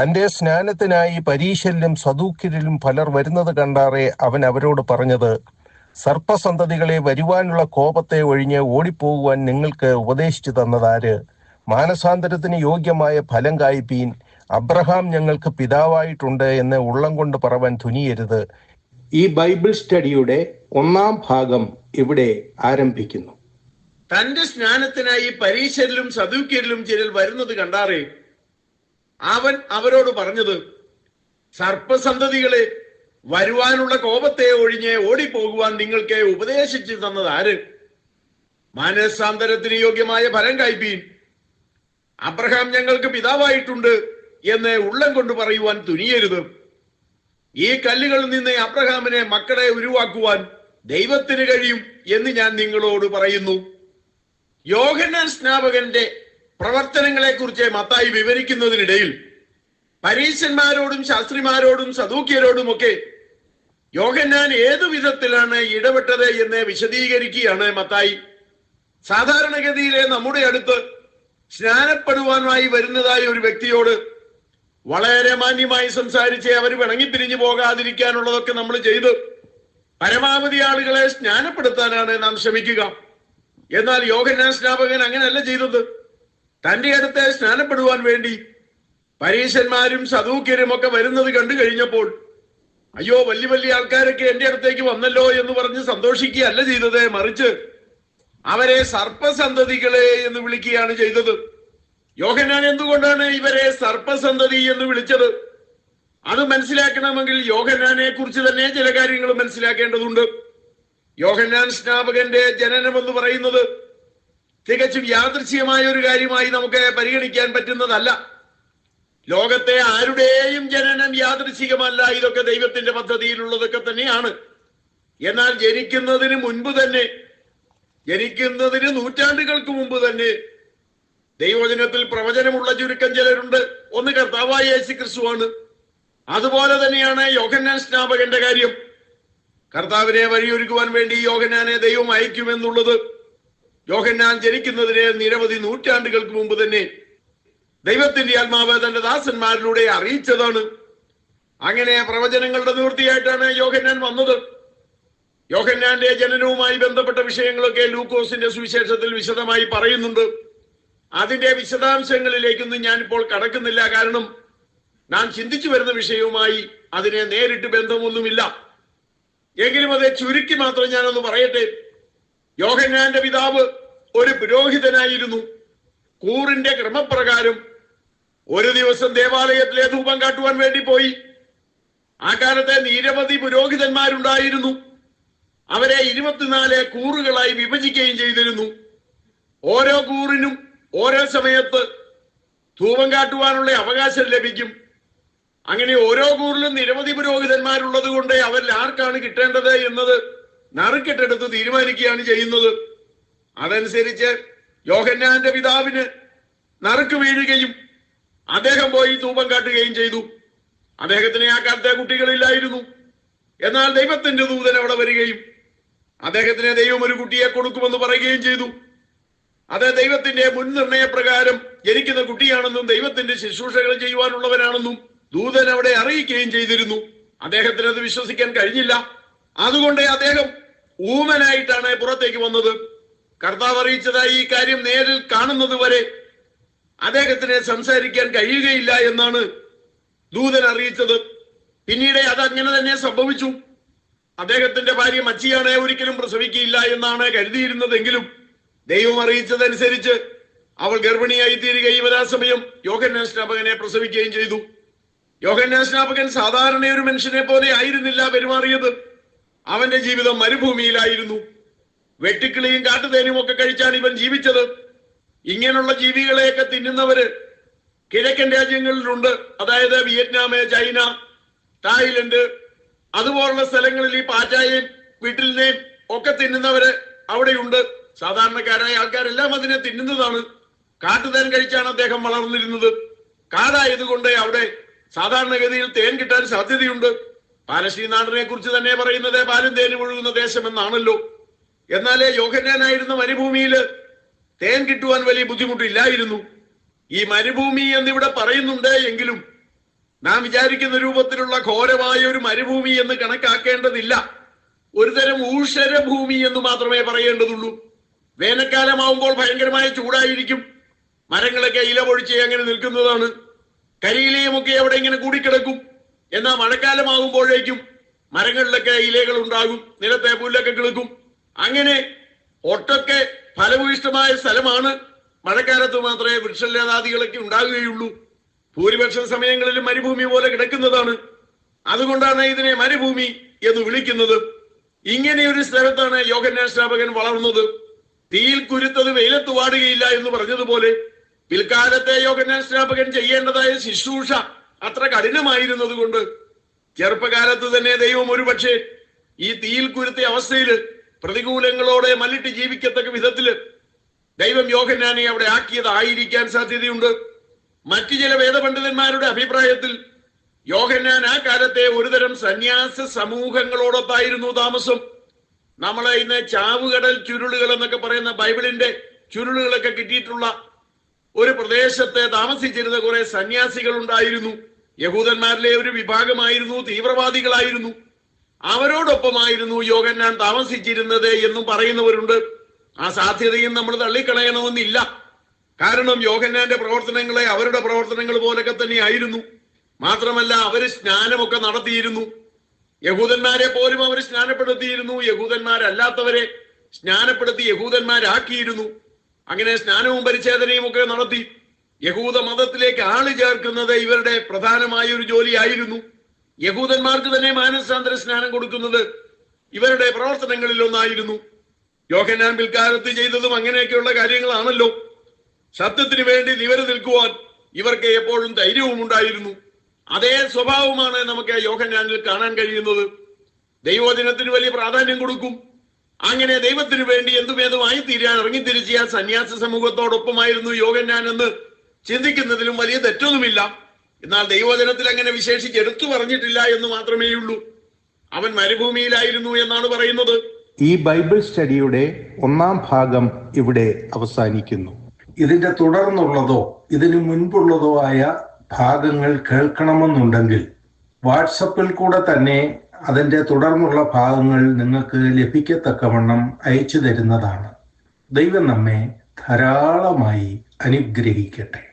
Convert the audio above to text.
തന്റെ സ്നാനത്തിനായി പരീശലിലും സദൂക്യരിലും പലർ വരുന്നത് കണ്ടാറെ അവൻ അവരോട് പറഞ്ഞത് സർപ്പസന്തതികളെ വരുവാനുള്ള കോപത്തെ ഒഴിഞ്ഞ് ഓടിപ്പോകുവാൻ നിങ്ങൾക്ക് ഉപദേശിച്ചു തന്നതാര്? മാനസാന്തരത്തിന് യോഗ്യമായ ഫലം കായ്പീൻ. അബ്രഹാം ഞങ്ങൾക്ക് പിതാവായിട്ടുണ്ട് എന്ന് ഉള്ളം കൊണ്ട് പറവാൻ തുനിയരുത്. ഈ ബൈബിൾ സ്റ്റഡിയുടെ ഒന്നാം ഭാഗം ഇവിടെ ആരംഭിക്കുന്നു. തന്റെ സ്നാനത്തിനായി പരീശരിലും സദൂക്യരിലും ചിലർ വരുന്നത് കണ്ടാറേ അവൻ അവരോട് പറഞ്ഞത് സർപ്പസന്തതികളെ വരുവാനുള്ള കോപത്തെ ഒഴിഞ്ഞ് ഓടിപ്പോകുവാൻ നിങ്ങൾക്ക് ഉപദേശിച്ചു തന്നത് ആര്? മാനസാന്തരത്തിന് യോഗ്യമായ ഫലം കായ്പീൻ. അബ്രഹാം ഞങ്ങൾക്ക് പിതാവായിട്ടുണ്ട് എന്ന് ഉള്ളം കൊണ്ട് പറയുവാൻ തുനിയരുത്. ഈ കല്ലുകളിൽ നിന്ന് അബ്രഹാമിനെ മക്കളെ ഉരുവാക്കുവാൻ ദൈവത്തിന് കഴിയും എന്ന് ഞാൻ നിങ്ങളോട് പറയുന്നു. യോഹന സ്നാപകന്റെ പ്രവർത്തനങ്ങളെ കുറിച്ച് മത്തായി വിവരിക്കുന്നതിനിടയിൽ പരീശന്മാരോടും ശാസ്ത്രിമാരോടും സദൂക്യരോടും ഒക്കെ യോഹന്നാൻ ഏതു വിധത്തിലാണ് ഇടപെട്ടത് എന്ന് വിശദീകരിക്കുകയാണ് മത്തായി. സാധാരണഗതിയിലെ നമ്മുടെ അടുത്ത് സ്നാനപ്പെടുവാനായി വരുന്നതായ ഒരു വ്യക്തിയോട് വളരെ മാന്യമായി സംസാരിച്ച് അവർ പിണങ്ങിപ്പിരിഞ്ഞു പോകാതിരിക്കാനുള്ളതൊക്കെ നമ്മൾ ചെയ്ത്. പരമാവധി ആളുകളെ സ്നാനപ്പെടുത്താനാണ് നാം ശ്രമിക്കുക. എന്നാൽ യോഹന്നാൻ സ്നാപകൻ അങ്ങനെയല്ല ചെയ്തത്. തന്റെ അടുത്ത് സ്നാനപ്പെടുവാൻ വേണ്ടി പരീശന്മാരും സദൂക്യരും ഒക്കെ വരുന്നത് കണ്ടു കഴിഞ്ഞപ്പോൾ അയ്യോ വലിയ വലിയ ആൾക്കാരൊക്കെ എന്റെ അടുത്തേക്ക് വന്നല്ലോ എന്ന് പറഞ്ഞ് സന്തോഷിക്കുകയല്ല ചെയ്തത് മറിച്ച് അവരെ സർപ്പസന്തതികളെ എന്ന് വിളിക്കുകയാണ് ചെയ്തത്. യോഹന്നാൻ എന്തുകൊണ്ടാണ് ഇവരെ സർപ്പസന്തതി എന്ന് വിളിച്ചത്? അത് മനസ്സിലാക്കണമെങ്കിൽ യോഹന്നാനെ കുറിച്ച് തന്നെ ചില കാര്യങ്ങൾ മനസ്സിലാക്കേണ്ടതുണ്ട്. യോഹന്നാൻ സ്നാപകന്റെ ജനനം എന്ന് പറയുന്നത് തികച്ചും യാദൃശ്യമായ ഒരു കാര്യമായി നമുക്ക് പരിഗണിക്കാൻ പറ്റുന്നതല്ല. ലോകത്തെ ആരുടെയും ജനനം യാദൃശികമല്ല ഇതൊക്കെ ദൈവത്തിന്റെ പദ്ധതിയിലുള്ളതൊക്കെ തന്നെയാണ്. എന്നാൽ ജനിക്കുന്നതിന് മുൻപ് തന്നെ ജനിക്കുന്നതിന് നൂറ്റാണ്ടുകൾക്ക് മുമ്പ് തന്നെ ദൈവജനത്തിൽ പ്രവചനമുള്ള ചുരുക്കം ചിലരുണ്ട്. ഒന്ന് കർത്താവായ യേശു ക്രിസ്തുവാണ് അതുപോലെ തന്നെയാണ് യോഹന്നാൻ സ്നാപകന്റെ കാര്യം. കർത്താവിനെ വഴിയൊരുക്കുവാൻ വേണ്ടി യോഹന്നാനെ ദൈവം അയക്കുമെന്നുള്ളത് യോഹന്നാൻ ജനിക്കുന്നതിന് നിരവധി നൂറ്റാണ്ടുകൾക്ക് മുമ്പ് തന്നെ ദൈവത്തിന്റെ ആത്മാവ് തന്റെ ദാസന്മാരിലൂടെ അറിയിച്ചതാണ്. അങ്ങനെ പ്രവചനങ്ങളുടെ നിവൃത്തിയായിട്ടാണ് യോഹന്നാൻ വന്നത്. യോഹന്നാന്റെ ജനനവുമായി ബന്ധപ്പെട്ട വിഷയങ്ങളൊക്കെ ലൂക്കോസിന്റെ സുവിശേഷത്തിൽ വിശദമായി പറയുന്നുണ്ട്. അതിന്റെ വിശദാംശങ്ങളിലേക്കൊന്നും ഞാനിപ്പോൾ കടക്കുന്നില്ല. കാരണം ഞാൻ ചിന്തിച്ചു വരുന്ന വിഷയവുമായി അതിനെ നേരിട്ട് ബന്ധമൊന്നുമില്ല. എങ്കിലും അത് ചുരുക്കി മാത്രം ഞാനൊന്ന് പറയട്ടെ. യോഹന്നാന്റെ പിതാവ് ഒരു പുരോഹിതനായിരുന്നു. കൂറിന്റെ ക്രമപ്രകാരം ഒരു ദിവസം ദേവാലയത്തിലെ ധൂപം കാട്ടുവാൻ വേണ്ടി പോയി. ആ കാലത്തെ നിരവധി പുരോഹിതന്മാരുണ്ടായിരുന്നു. അവരെ ഇരുപത്തിനാല് കൂറുകളായി വിഭജിക്കുകയും ചെയ്തിരുന്നു. ഓരോ കൂറിനും ഓരോ സമയത്ത് ധൂപം കാട്ടുവാനുള്ള അവകാശം ലഭിക്കും. അങ്ങനെ ഓരോ കൂറിലും നിരവധി പുരോഹിതന്മാരുള്ളത് കൊണ്ട് അവരിൽ ആർക്കാണ് കിട്ടേണ്ടത് എന്നത് നറുക്കെട്ടെടുത്ത് തീരുമാനിക്കുകയാണ് ചെയ്യുന്നത്. അതനുസരിച്ച് യോഹന്നാന്റെ പിതാവിന് നറുക്ക് വീഴുകയും അദ്ദേഹം പോയി ധൂപം കാട്ടുകയും ചെയ്തു. അദ്ദേഹത്തിന് ആ കാലത്തെ കുട്ടികളില്ലായിരുന്നു. എന്നാൽ ദൈവത്തിന്റെ ദൂതൻ അവിടെ വരികയും അദ്ദേഹത്തിന് ദൈവം ഒരു കുട്ടിയെ കൊടുക്കുമെന്ന് പറയുകയും ചെയ്തു. അത് ദൈവത്തിന്റെ മുൻനിർണയപ്രകാരം നിർണയപ്രകാരം ജനിക്കുന്ന കുട്ടിയാണെന്നും ദൈവത്തിന്റെ ശുശ്രൂഷകൾ ചെയ്യുവാനുള്ളവനാണെന്നും ദൂതൻ അവിടെ അറിയിക്കുകയും ചെയ്തിരുന്നു. അദ്ദേഹത്തിന് അത് വിശ്വസിക്കാൻ കഴിഞ്ഞില്ല. അതുകൊണ്ട് അദ്ദേഹം ഊമനായിട്ടാണ് പുറത്തേക്ക് വന്നത്. കർത്താവ് അറിയിച്ചതായി ഈ കാര്യം നേരിൽ കാണുന്നത് വരെ അദ്ദേഹത്തിന് സംസാരിക്കാൻ കഴിയുകയില്ല എന്നാണ് ദൂതൻ അറിയിച്ചത്. പിന്നീട് അത് അങ്ങനെ തന്നെ സംഭവിച്ചു. അദ്ദേഹത്തിന്റെ ഭാര്യ മച്ചിയാണ് ഒരിക്കലും പ്രസവിക്കുകയില്ല എന്നാണ് കരുതിയിരുന്നതെങ്കിലും ദൈവം അറിയിച്ചതനുസരിച്ച് അവൾ ഗർഭിണിയായി തീരുകയും യഥാസമയം യോഹന്നാൻ സ്നാപകനെ പ്രസവിക്കുകയും ചെയ്തു. യോഹന്നാൻ സ്നാപകൻ സാധാരണ ഒരു മനുഷ്യനെ പോലെ ആയിരുന്നില്ല പെരുമാറിയത്. അവന്റെ ജീവിതം മരുഭൂമിയിലായിരുന്നു. വെട്ടിക്കിളിയും കാട്ടുതേനും ഒക്കെ കഴിച്ചാണ് ഇവൻ ജീവിച്ചത്. ഇങ്ങനെയുള്ള ജീവികളെയൊക്കെ തിന്നുന്നവര് കിഴക്കൻ രാജ്യങ്ങളിലുണ്ട്. അതായത് വിയറ്റ്നാം ചൈന തായ്ലൻഡ് അതുപോലുള്ള സ്ഥലങ്ങളിൽ ഈ പാറ്റായും വീട്ടിലിനെയും ഒക്കെ തിന്നുന്നവര് അവിടെയുണ്ട്. സാധാരണക്കാരായ ആൾക്കാരെല്ലാം അതിനെ തിന്നുന്നതാണ്. കാട്ടുതേൻ കഴിച്ചാണ് അദ്ദേഹം വളർന്നിരുന്നത്. കാടായതുകൊണ്ട് അവിടെ സാധാരണഗതിയിൽ തേൻ കിട്ടാൻ സാധ്യതയുണ്ട്. പാലസ്തീൻ നാടിനെ കുറിച്ച് തന്നെ പറയുന്നത് പാലും തേനും ഒഴുകുന്ന ദേശമെന്നാണല്ലോ. എന്നാലേ യോഹന്നാനായിരുന്ന മരുഭൂമിയിൽ തേൻ കിട്ടുവാൻ വലിയ ബുദ്ധിമുട്ടില്ലായിരുന്നു. ഈ മരുഭൂമി എന്നിവിടെ പറയുന്നുണ്ട് എങ്കിലും നാം വിചാരിക്കുന്ന രൂപത്തിലുള്ള ഘോരമായ ഒരു മരുഭൂമി എന്ന് കണക്കാക്കേണ്ടതില്ല. ഒരുതരം ഊഷരഭൂമി എന്ന് മാത്രമേ പറയേണ്ടതുള്ളൂ. വേനൽക്കാലമാവുമ്പോൾ ഭയങ്കരമായ ചൂടായിരിക്കും. മരങ്ങളൊക്കെ ഇല പൊഴിച്ച് അങ്ങനെ നിൽക്കുന്നതാണ്. കരിയിലയുമൊക്കെ അവിടെ ഇങ്ങനെ കൂടിക്കിടക്കും. എന്നാൽ മഴക്കാലമാകുമ്പോഴേക്കും മരങ്ങളിലൊക്കെ ഇലകൾ ഉണ്ടാകും നിലത്തെ പുല്ലൊക്കെ കിളുക്കും. അങ്ങനെ ഒട്ടൊക്കെ ഫലഭൂയിഷ്ടമായ സ്ഥലമാണ് മഴക്കാലത്ത് മാത്രമേ വൃക്ഷലതാദികളൊക്കെ ഉണ്ടാകുകയുള്ളൂ. ഭൂരിപക്ഷ സമയങ്ങളിൽ മരുഭൂമി പോലെ കിടക്കുന്നതാണ്. അതുകൊണ്ടാണ് ഇതിനെ മരുഭൂമി എന്ന് വിളിക്കുന്നത്. ഇങ്ങനെ ഒരു സ്ഥലത്താണ് യോഹന്നാൻ സ്നാപകൻ വളർന്നത്. തീയിൽ കുരുത്തത് വെയിലത്ത് വാടുകയില്ല എന്ന് പറഞ്ഞതുപോലെ പിൽക്കാലത്തെ യോഹന്നാൻ സ്നാപകൻ ചെയ്യേണ്ടതായ ശുശ്രൂഷ അത്ര കഠിനമായിരുന്നത് കൊണ്ട് ചെറുപ്പകാലത്ത് തന്നെ ദൈവം ഒരുപക്ഷെ ഈ തീയിൽ കുരുത്തിയ അവസ്ഥയിൽ പ്രതികൂലങ്ങളോടെ മല്ലിട്ട് ജീവിക്കത്തക്ക വിധത്തിൽ ദൈവം യോഹന്നാനെ അവിടെ ആക്കിയതായിരിക്കാൻ സാധ്യതയുണ്ട്. മറ്റു ചില വേദപണ്ഡിതന്മാരുടെ അഭിപ്രായത്തിൽ യോഹന്നാൻ ആ കാലത്തെ ഒരുതരം സന്യാസ സമൂഹങ്ങളോടൊത്തായിരുന്നു താമസം. നമ്മളെ ഇന്ന് ചാവുകടൽ ചുരുളുകൾ എന്നൊക്കെ പറയുന്ന ബൈബിളിന്റെ ചുരുളുകളൊക്കെ കിട്ടിയിട്ടുള്ള ഒരു പ്രദേശത്തെ താമസിച്ചിരുന്ന കുറെ സന്യാസികൾ ഉണ്ടായിരുന്നു യഹൂദന്മാരിലെ ഒരു വിഭാഗമായിരുന്നു തീവ്രവാദികളായിരുന്നു. അവരോടൊപ്പമായിരുന്നു യോഗന്നാൻ താമസിച്ചിരുന്നത് എന്നും പറയുന്നവരുണ്ട്. ആ സാധ്യതയും നമ്മൾ തള്ളിക്കളയണമെന്നില്ല. കാരണം യോഗന്നാന്റെ പ്രവർത്തനങ്ങളെ അവരുടെ പ്രവർത്തനങ്ങൾ പോലൊക്കെ തന്നെയായിരുന്നു. മാത്രമല്ല അവർ സ്നാനമൊക്കെ നടത്തിയിരുന്നു. യഹൂദന്മാരെ പോലും അവർ സ്നാനപ്പെടുത്തിയിരുന്നു. യഹൂദന്മാരല്ലാത്തവരെ സ്നാനപ്പെടുത്തി യഹൂദന്മാരാക്കിയിരുന്നു. അങ്ങനെ സ്നാനവും പരിച്ഛേദനയും ഒക്കെ നടത്തി. യഹൂദ മതത്തിലേക്ക് ആൾ ചേർക്കുന്നത് ഇവരുടെ പ്രധാനമായ ഒരു ജോലിയായിരുന്നു. യഹൂദന്മാർക്ക് തന്നെ മാനസാന്തര സ്നാനം കൊടുക്കുന്നത് ഇവരുടെ പ്രവർത്തനങ്ങളിൽ ഒന്നായിരുന്നു. യോഹന്നാൻ പിൽക്കാലത്ത് ചെയ്തതും അങ്ങനെയൊക്കെയുള്ള കാര്യങ്ങളാണല്ലോ. സത്യത്തിന് വേണ്ടി നിവര് നിൽക്കുവാൻ ഇവർക്ക് എപ്പോഴും ധൈര്യവും ഉണ്ടായിരുന്നു. അതേ സ്വഭാവമാണ് നമുക്ക് യോഹന്നാനിൽ കാണാൻ കഴിയുന്നത്. ദൈവോദിനത്തിന് വലിയ പ്രാധാന്യം കൊടുക്കും. അങ്ങനെ ദൈവത്തിന് വേണ്ടി എന്തുമേതുമായി തീരാൻ ഇറങ്ങിത്തിരിച്ച് ആ സന്യാസ സമൂഹത്തോടൊപ്പമായിരുന്നു യോഗന്നാൻ എന്ന് ചിന്തിക്കുന്നതിലും വലിയ തെറ്റൊന്നുമില്ല. എന്നാൽ ദൈവജനത്തിൽ അങ്ങനെ വിശേഷിച്ച് എടുത്തു പറഞ്ഞിട്ടില്ല എന്ന് മാത്രമേ ഉള്ളൂ. അവൻ മരുഭൂമിയിലായിരുന്നു എന്നാണ് പറയുന്നത്. ഈ ബൈബിൾ സ്റ്റഡിയുടെ ഒന്നാം ഭാഗം ഇവിടെ അവസാനിക്കുന്നു. ഇതിന്റെ തുടർന്നുള്ളതോ ഇതിനു മുൻപുള്ളതോ ആയ ഭാഗങ്ങൾ കേൾക്കണമെന്നുണ്ടെങ്കിൽ വാട്സപ്പിൽ കൂടെ തന്നെ അതിന്റെ തുടർന്നുള്ള ഭാഗങ്ങൾ നിങ്ങൾക്ക് ലഭിക്കത്തക്കവണ്ണം അയച്ചു തരുന്നതാണ്. ദൈവം നമ്മെ ധാരാളമായി അനുഗ്രഹിക്കട്ടെ.